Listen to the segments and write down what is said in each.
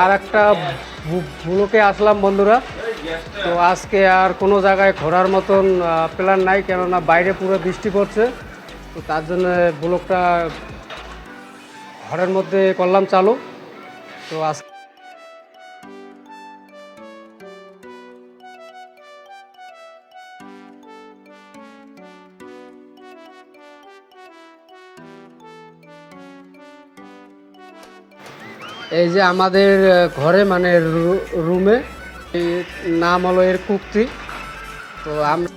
আর একটা ভুলোকে আসলাম বন্ধুরা। তো আজকে আর কোনো জায়গায় ঘোরার মতন প্ল্যান নাই, কেননা বাইরে পুরো বৃষ্টি পড়ছে। তো তার জন্য ব্লকটা ঘরের মধ্যে করলাম চালু। তো আজ এই যে আমাদের ঘরে মানে রুমে নাম হলো এর কুক্তি। তো আমরা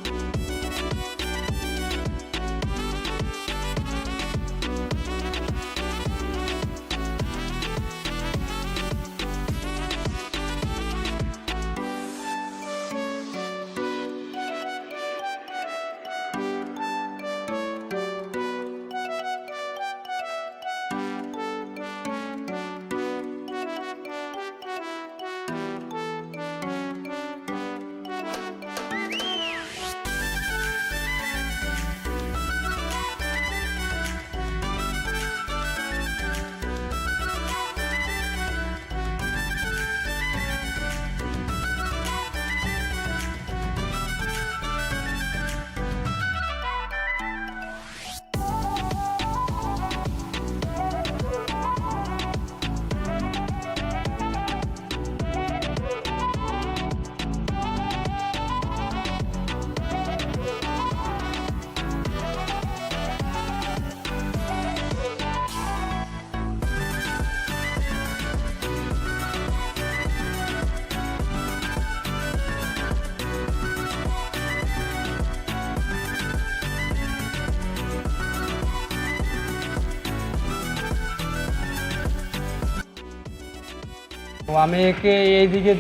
তো আমি একে এই দিকে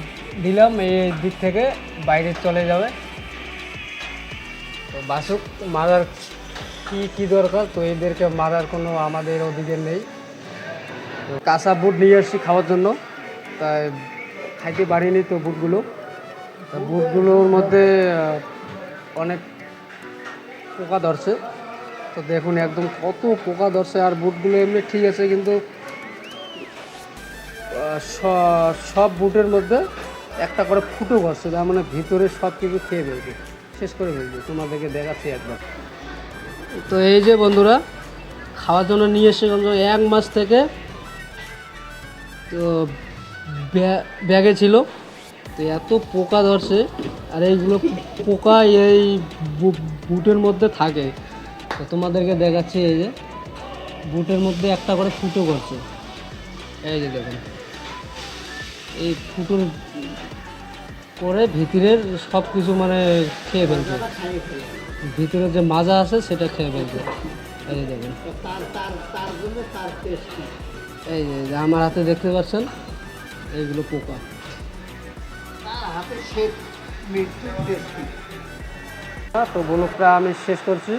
দিলাম, এই দিক থেকে বাইরে চলে যাবে। তো বাসুক, মারার কি কি দরকার? তো এদেরকে মারার কোনো আমাদের ওদিকে নেই। তো কাঁচা বুট নিয়ে আসছি খাওয়ার জন্য। তাই খাইতে পারিনি তো বুটগুলো। বুটগুলোর মধ্যে অনেক পোকা ধরছে। তো দেখুন, একদম কত পোকা ধরছে। আর বুটগুলো এমনি ঠিক আছে, কিন্তু সব বুটের মধ্যে একটা করে ফুটো ঘরছে তার মানে ভিতরে সব কিছু খেয়ে ফেলবে। শেষ করে ফেলবে, তোমাদেরকে দেখাচ্ছি একবার। তো এই যে বন্ধুরা, খাওয়ার জন্য নিয়ে এসে এক মাস থেকে তো ব্যা- ব্যাগে ছিল। তো এত পোকা ধরছে, আর এইগুলো পোকা এই বুটের মধ্যে থাকে। তো তোমাদেরকে দেখাচ্ছি এই যে, বুটের মধ্যে একটা করে ফুটো করছে এই যে দেখুন। এই ফুটোর করে ভিতরের সব কিছু মানে খেয়ে ফেলছে ভিতরে যে মাজা আছে সেটা খেয়ে ফেলছে এই যে দেখুন। এই যে আমার হাতে দেখতে পাচ্ছেন? এইগুলো পোকা। তো ব্লকটা আমি শেষ করছি।